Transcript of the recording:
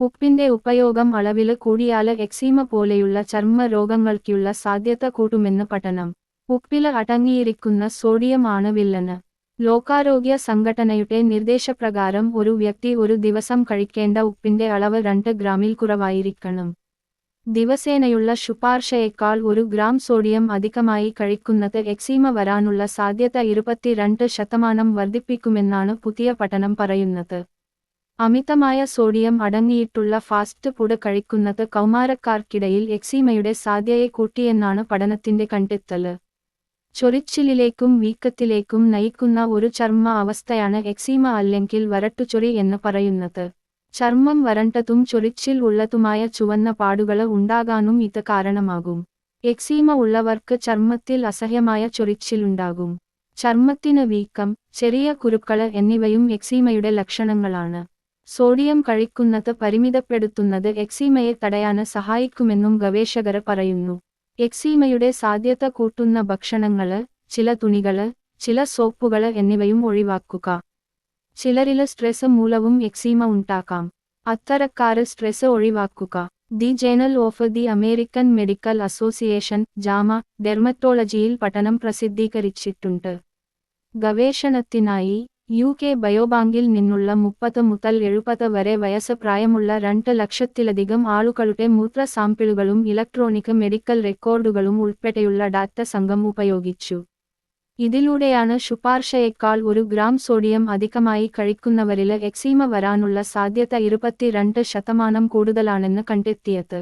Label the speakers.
Speaker 1: ഉപ്പിന്റെ ഉപയോഗം അളവിൽ കൂടിയാൽ എക്സീമ പോലെയുള്ള ചർമ്മ രോഗങ്ങൾക്കുള്ള സാധ്യത കൂട്ടുമെന്ന് പഠനം. ഉപ്പിൽ അടങ്ങിയിരിക്കുന്ന സോഡിയം ആണ് വില്ലന്. ലോകാരോഗ്യ സംഘടനയുടെ നിർദ്ദേശപ്രകാരം ഒരു വ്യക്തി ഒരു ദിവസം കഴിക്കേണ്ട ഉപ്പിന്റെ അളവ് രണ്ട് ഗ്രാമിൽ കുറവായിരിക്കണം. ദിവസേനയുള്ള ശുപാർശയേക്കാൾ ഒരു ഗ്രാം സോഡിയം അധികമായി കഴിക്കുന്നത് എക്സീമ വരാനുള്ള സാധ്യത ഇരുപത്തിരണ്ട് ശതമാനം വർദ്ധിപ്പിക്കുമെന്നാണ് പുതിയ പഠനം പറയുന്നത്. അമിതമായ സോഡിയം അടങ്ങിയിട്ടുള്ള ഫാസ്റ്റ് ഫുഡ് കഴിക്കുന്നത് കൗമാരക്കാർക്കിടയിൽ എക്സീമയുടെ സാധ്യതയെ കൂട്ടിയെന്നാണ് പഠനത്തിന്റെ കണ്ടെത്തൽ. ചൊറിച്ചിലേക്കും വീക്കത്തിലേക്കും നയിക്കുന്ന ഒരു ചർമ്മ അവസ്ഥയാണ് എക്സീമ അല്ലെങ്കിൽ വരട്ടുചൊറി എന്ന് പറയുന്നത്. ചർമ്മം വരണ്ടതും ചൊറിച്ചിൽ ഉള്ളതുമായ ചുവന്ന പാടുകൾ ഉണ്ടാകാനും ഇത് കാരണമാകും. എക്സീമ ഉള്ളവർക്ക് ചർമ്മത്തിൽ അസഹ്യമായ ചൊറിച്ചിലുണ്ടാകും ചർമ്മത്തിന് വീക്കം ചെറിയ കുരുക്കൾ എന്നിവയും എക്സീമയുടെ ലക്ഷണങ്ങളാണ്. സോഡിയം കഴിക്കുന്നത് പരിമിതപ്പെടുത്തുന്നത് എക്സീമയെ തടയാന് സഹായിക്കുമെന്നും ഗവേഷകർ പറയുന്നു. എക്സീമയുടെ സാധ്യത കൂട്ടുന്ന ഭക്ഷണങ്ങൾ ചില തുണികൾ ചില സോപ്പുകൾ എന്നിവയും ഒഴിവാക്കുക. ചിലരിൽ സ്ട്രെസ് മൂലവും എക്സീമ ഉണ്ടാക്കാം. അത്തരക്കാര് സ്ട്രെസ് ഒഴിവാക്കുക. The journal of the American medical association JAMA ഡെർമറ്റോളജിയിൽ പഠനം പ്രസിദ്ധീകരിച്ചിട്ടുണ്ട്. ഗവേഷണത്തിനായി യു കെ ബയോബാങ്കിൽ നിന്നുള്ള മുപ്പത് മുതൽ എഴുപത് വരെ വയസ്സ് പ്രായമുള്ള രണ്ട് ലക്ഷത്തിലധികം ആളുകളുടെ മൂത്ര സാമ്പിളുകളും ഇലക്ട്രോണിക് മെഡിക്കൽ റെക്കോർഡുകളും ഉൾപ്പെടെയുള്ള ഡാറ്റ സംഘം ഉപയോഗിച്ചു. ഇതിലൂടെയാണ് ശുപാർശയേക്കാൾ ഒരു ഗ്രാം സോഡിയം അധികമായി കഴിക്കുന്നവരിൽ എക്സീമ വരാനുള്ള സാധ്യത ഇരുപത്തിരണ്ട് ശതമാനം കൂടുതലാണെന്ന് കണ്ടെത്തിയത്.